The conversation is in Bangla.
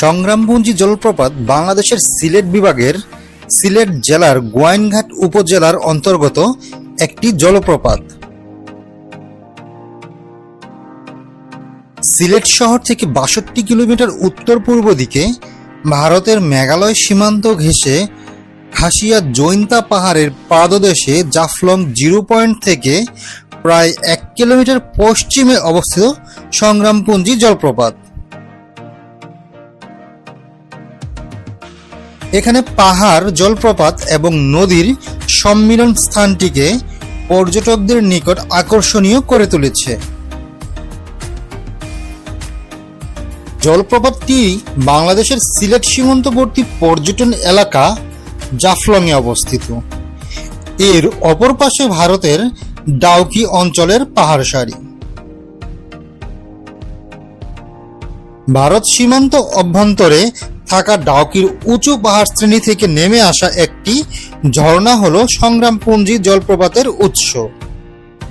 সংগ্রামপুঞ্জি জলপ্রপাত বাংলাদেশের সিলেট বিভাগের সিলেট জেলার গোয়াইনঘাট উপজেলার অন্তর্গত একটি জলপ্রপাত। সিলেট শহর থেকে বাষট্টি কিলোমিটার উত্তর পূর্ব দিকে ভারতের মেঘালয় সীমান্ত ঘেঁষে খাসিয়া জৈন্তা পাহাড়ের পাদদেশে জাফলং জিরো পয়েন্ট থেকে প্রায় এক কিলোমিটার পশ্চিমে অবস্থিত সংগ্রামপুঞ্জি জলপ্রপাত। এখানে পাহাড়, জলপ্রপাত এবং নদীর সম্মিলন স্থানটিকে পর্যটকদের নিকট আকর্ষণীয় করে তুলেছে। জলপ্রপাতটি বাংলাদেশের সিলেট সীমান্তবর্তী পর্যটন এলাকা জাফলংয়ে অবস্থিত। এর অপর পাশে ভারতের ডাউকি অঞ্চলের পাহাড় সারি ভারত সীমান্ত অভ্যন্তরে থাকা ডাউকির উঁচু পাহাড় শ্রেণি থেকে নেমে আসা একটি ঝর্ণা হল সংগ্রামপুঞ্জি জলপ্রপাতের উৎস।